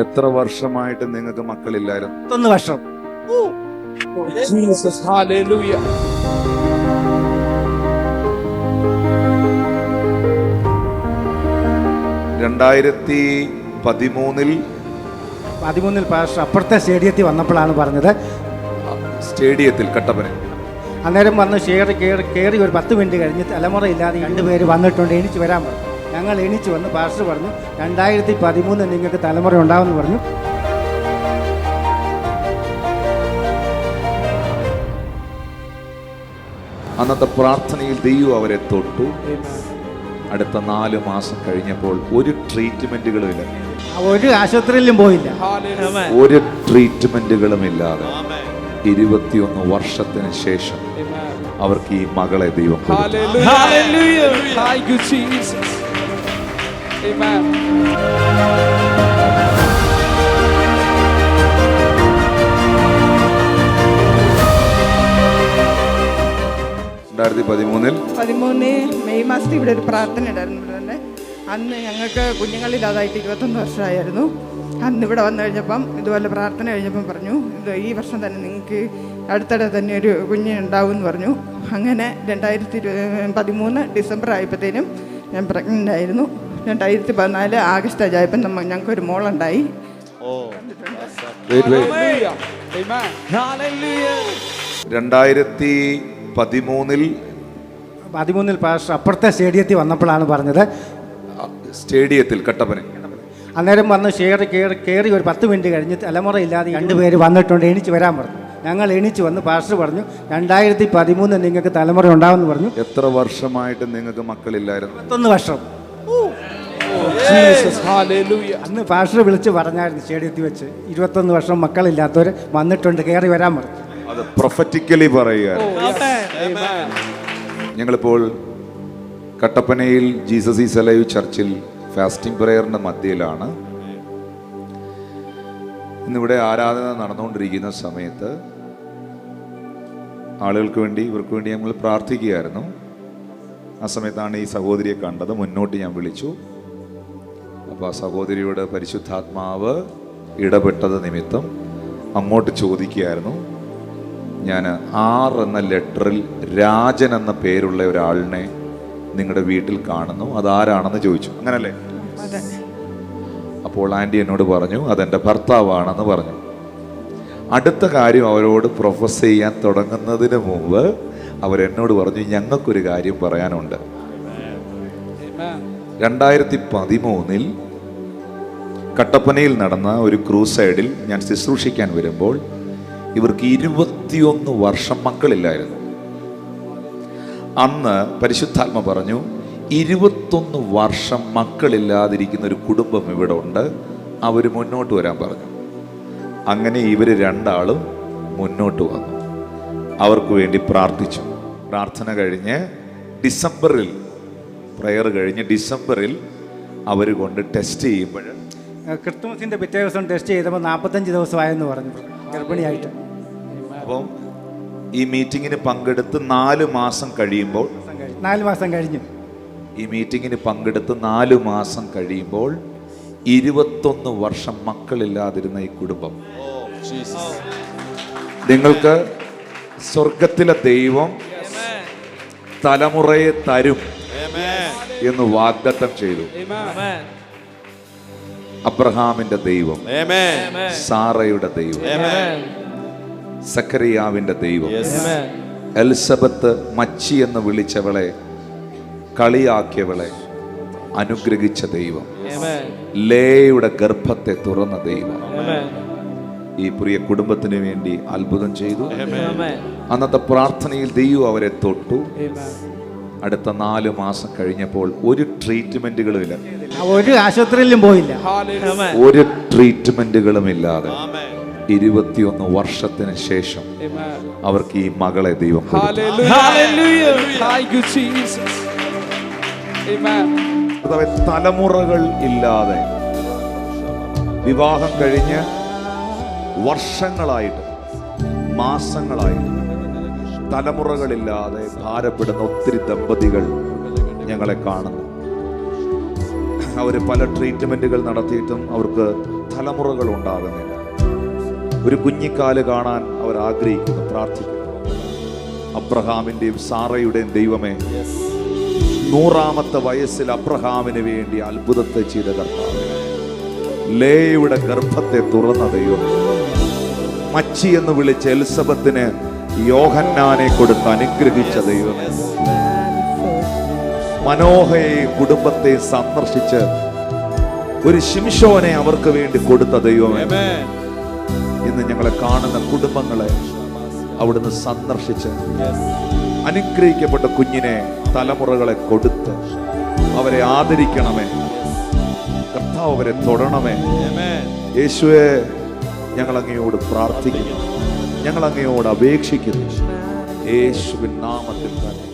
എത്ര വർഷമായിട്ട് നിങ്ങൾക്ക് മക്കളില്ലായിരുന്നു? പത്തൊന്ന് വർഷം. രണ്ടായിരത്തി പതിമൂന്നിൽ പതിമൂന്നിൽ പാഷ അപ്പുറത്തെ സ്റ്റേഡിയത്തിൽ വന്നപ്പോഴാണ് പറഞ്ഞത്. സ്റ്റേഡിയത്തിൽ കട്ടപ്പന. അന്നേരം വന്ന് ഷെയർ കയറി കയറി ഒരു പത്ത് മിനിറ്റ് കഴിഞ്ഞ് തലമുറയില്ലാതെ രണ്ടുപേര് വന്നിട്ടുണ്ട്. എനിക്ക് വരാൻ പറഞ്ഞു ഞങ്ങൾ എണീച്ചു വന്ന് പാസ്റ്റർ പറഞ്ഞു രണ്ടായിരത്തി പതിമൂന്ന് നിങ്ങൾക്ക് തലമുറ ഉണ്ടാവുമെന്ന് പറഞ്ഞു. അന്നത്തെ പ്രാർത്ഥനയിൽ ദൈവം അവരെ തൊട്ടു. അടുത്ത നാല് മാസം കഴിഞ്ഞപ്പോൾ ഒരു ട്രീറ്റ്മെന്റുകളും ഇല്ല. ഒരു ആശുപത്രിയിലും പോയില്ല. ഒരു ട്രീറ്റ്മെന്റുകളും ഇല്ലാതെ ഇരുപത്തിയൊന്ന് വർഷത്തിന് ശേഷം. അവർക്ക് ഈ മകളെ ദൈവം Thank you, Jesus. Amen. രണ്ടായിരത്തി പതിമൂന്നിൽ പതിമൂന്ന് മെയ് മാസത്തിൽ ഇവിടെ ഒരു പ്രാർത്ഥന ഉണ്ടായിരുന്നു ഇവിടെ തന്നെ അന്ന് ഞങ്ങൾക്ക് കുഞ്ഞുങ്ങളില്ലാതായിട്ട് ഇരുപത്തൊന്ന് വർഷമായിരുന്നു അന്ന് ഇവിടെ വന്നു കഴിഞ്ഞപ്പം ഇതുപോലെ പ്രാർത്ഥന കഴിഞ്ഞപ്പം പറഞ്ഞു ഇത് ഈ വർഷം തന്നെ നിങ്ങൾക്ക് അടുത്തിടെ തന്നെ ഒരു കുഞ്ഞ് ഉണ്ടാവും എന്ന് പറഞ്ഞു അങ്ങനെ രണ്ടായിരത്തി ഇരു- പതിമൂന്ന് ഡിസംബർ ആയപ്പോഴത്തേനും ഞാൻ പ്രഗ്നന്റ് ആയിരുന്നു രണ്ടായിരത്തി പതിനാല് ആഗസ്റ്റ് അജായപ്പം നമ്മ ഞങ്ങൾക്കൊരു മോളുണ്ടായി Wait, wait. Hallelujah. Amen. Hallelujah. രണ്ടായിരത്തി പതിമൂന്നിൽ പതിമൂന്നിൽ പാസ്റ്റർ അപ്പുറത്തെ സ്റ്റേഡിയത്തിൽ വന്നപ്പോഴാണ് പറഞ്ഞത് സ്റ്റേഡിയത്തിൽ കട്ടപ്പന അന്നേരം വന്ന് ഷെയർ കയറി കയറി ഒരു പത്ത് മിനിറ്റ് കഴിഞ്ഞ് തലമുറയില്ലാതെ രണ്ടുപേര് വന്നിട്ടുണ്ട് എണീച്ച് വരാൻ പറഞ്ഞു ഞങ്ങൾ എണീച്ച് വന്ന് പാസ്റ്റർ പറഞ്ഞു രണ്ടായിരത്തി പതിമൂന്ന് നിങ്ങൾക്ക് തലമുറ ഉണ്ടാവുമെന്ന് പറഞ്ഞു എത്ര വർഷമായിട്ട് നിങ്ങൾക്ക് മക്കളില്ലായിരുന്നു പത്തൊന്ന് വർഷം. അന്ന് പാസ്റ്റർ വിളിച്ച് പറഞ്ഞായിരുന്നു സ്റ്റേഡിയത്തിൽ വെച്ച്. ഇരുപത്തൊന്ന് വർഷം മക്കളില്ലാത്തവർ വന്നിട്ടുണ്ട് കയറി വരാൻ പറഞ്ഞു. അത് പ്രൊഫറ്റിക്കലി പറയുക Oh. ഞങ്ങളിപ്പോൾ കട്ടപ്പനയിൽ ജീസസ് ഈസ് അലൈവ് ചർച്ചിൽ ഫാസ്റ്റിംഗ് പ്രയറിന്റെ മധ്യയിലാണ്. ഇന്നിവിടെ ആരാധന നടന്നുകൊണ്ടിരിക്കുന്ന സമയത്ത് ആളുകൾക്ക് വേണ്ടി ഇവർക്ക് വേണ്ടി ഞങ്ങൾ പ്രാർത്ഥിക്കുകയായിരുന്നു. ആ സമയത്താണ് ഈ സഹോദരിയെ കണ്ടത്. മുന്നോട്ട് ഞാൻ വിളിച്ചു. അപ്പോൾ ആ സഹോദരിയുടെ പരിശുദ്ധാത്മാവ് ഇടപെട്ടത് നിമിത്തം അങ്ങോട്ട് ചോദിക്കുകയായിരുന്നു. ഞാൻ ആർ എന്ന ലെറ്ററിൽ രാജൻ എന്ന പേരുള്ള ഒരാളിനെ നിങ്ങളുടെ വീട്ടിൽ കാണുന്നു. അതാരാണെന്ന് ചോദിച്ചു. അങ്ങനല്ലേ? അപ്പോൾ ആന്റി എന്നോട് പറഞ്ഞു അതെന്റെ ഭർത്താവാണെന്ന് പറഞ്ഞു. അടുത്ത കാര്യം അവരോട് പ്രൊഫസ് ചെയ്യാൻ തുടങ്ങുന്നതിന് മുമ്പ് അവരെന്നോട് പറഞ്ഞു ഞങ്ങൾക്കൊരു കാര്യം പറയാനുണ്ട്. രണ്ടായിരത്തി പതിമൂന്നിൽ കട്ടപ്പനയിൽ നടന്ന ഒരു ക്രൂസൈഡിൽ ഞാൻ ശുശ്രൂഷിക്കാൻ വരുമ്പോൾ ഇവർക്ക് ഇരുപത്തിയൊന്ന് വർഷം മക്കളില്ലായിരുന്നു. അന്ന് പരിശുദ്ധാത്മ പറഞ്ഞു ഇരുപത്തൊന്ന് വർഷം മക്കളില്ലാതിരിക്കുന്ന ഒരു കുടുംബം ഇവിടെ ഉണ്ട്. അവർ മുന്നോട്ട് വരാൻ പറഞ്ഞു. അങ്ങനെ ഇവർ രണ്ടാളും മുന്നോട്ട് വന്നു. അവർക്ക് വേണ്ടി പ്രാർത്ഥിച്ചു. പ്രാർത്ഥന കഴിഞ്ഞ് ഡിസംബറിൽ പ്രയർ കഴിഞ്ഞ് ഡിസംബറിൽ അവർ കൊണ്ട് ടെസ്റ്റ് ചെയ്യുമ്പോൾ ക്രിസ്തുമസിന്റെ പിറ്റേ ദിവസം ടെസ്റ്റ് ചെയ്തപ്പോൾ നാൽപ്പത്തഞ്ച് ദിവസമായെന്ന് പറഞ്ഞു. ഗർഭിണിയായിട്ട്. അപ്പം ഈ മീറ്റിങ്ങിന് പങ്കെടുത്ത് നാല് മാസം കഴിയുമ്പോൾ നാല് മാസം കഴിഞ്ഞു. ഈ മീറ്റിങ്ങിന് പങ്കെടുത്ത് നാല് മാസം കഴിയുമ്പോൾ ഇരുപത്തൊന്ന് വർഷം മക്കളില്ലാതിരുന്ന ഈ കുടുംബം. Jesus. നിങ്ങൾക്ക് സ്വർഗത്തിലെ ദൈവം തലമുറയെ തരും. എന്ന് വാഗ്ദത്തം ചെയ്തു. അബ്രഹാമിന്റെ ദൈവം സാറയുടെ ദൈവം. സക്കറിയാവിന്റെ ദൈവം എൽസബത്ത് മച്ചി എന്ന് വിളിച്ചവളെ കളിയാക്കിയവളെ അനുഗ്രഹിച്ച ദൈവം. ലേയുടെ ഗർഭത്തെ തുറന്ന ദൈവം. ഈ പ്രിയ കുടുംബത്തിന് വേണ്ടി അത്ഭുതം ചെയ്തു. അന്നത്തെ പ്രാർത്ഥനയിൽ ദൈവം അവരെ തൊട്ടു. അടുത്ത നാല് മാസം കഴിഞ്ഞപ്പോൾ ഒരു ട്രീറ്റ്മെന്റുകളും ഇല്ല. ഒരു ആശുപത്രിയിലും പോയില്ല. ഒരു ട്രീറ്റ്മെന്റുകളും ഇല്ലാതെ ഇരുപത്തിയൊന്ന് വർഷത്തിന് ശേഷം. അവർക്ക് ഈ മകളെ ദൈവം തലമുറകൾ ഇല്ലാതെ വിവാഹം കഴിഞ്ഞ് വർഷങ്ങളായിട്ട് മാസങ്ങളായിട്ട് തലമുറകളില്ലാതെ ഭാരപ്പെടുന്ന ഒത്തിരി ദമ്പതികൾ ഞങ്ങളെ കാണുന്നു. അവർ പല ട്രീറ്റ്മെന്റുകൾ നടത്തിയിട്ടും അവർക്ക് തലമുറകൾ ഉണ്ടാകുന്നില്ല. ഒരു കുഞ്ഞിക്കാൽ കാണാൻ അവർ ആഗ്രഹിക്കുന്നു പ്രാർത്ഥിക്കുന്നു. അബ്രഹാമിന്റെയും സാറയുടെയും ദൈവമേ നൂറാമത്തെ വയസ്സിൽ അബ്രഹാമിന് വേണ്ടി അത്ഭുതത്തെ ചെയ്ത കർത്താവ്. ലേയുടെ ഗർഭത്തെ തുറന്ന ദൈവം. മച്ചി എന്ന് വിളിച്ച എലിസബത്തിന് യോഹന്നാനെ കൊടുത്ത് അനുഗ്രഹിച്ച ദൈവമേ. മനോഹയെ കുടുംബത്തെ സന്ദർശിച്ച് ഒരു ശിംഷോനെ അവർക്ക് വേണ്ടി കൊടുത്ത ദൈവമേ. ഇന്ന് ഞങ്ങളെ കാണുന്ന കുടുംബങ്ങളെ അവിടുന്ന് സന്ദർശിച്ച് അനുഗ്രഹിക്കപ്പെട്ട കുഞ്ഞിനെ തലമുറകളെ കൊടുത്ത് അവരെ ആദരിക്കണമേ. കർത്താവ് അവരെ തൊടണമേ. യേശുവെ ഞങ്ങൾ അങ്ങയോട് പ്രാർത്ഥിക്കുന്നു. ഞങ്ങൾ അങ്ങയോട് അപേക്ഷിക്കുന്നു. യേശുവിൻ നാമത്തിൽ തന്നെ.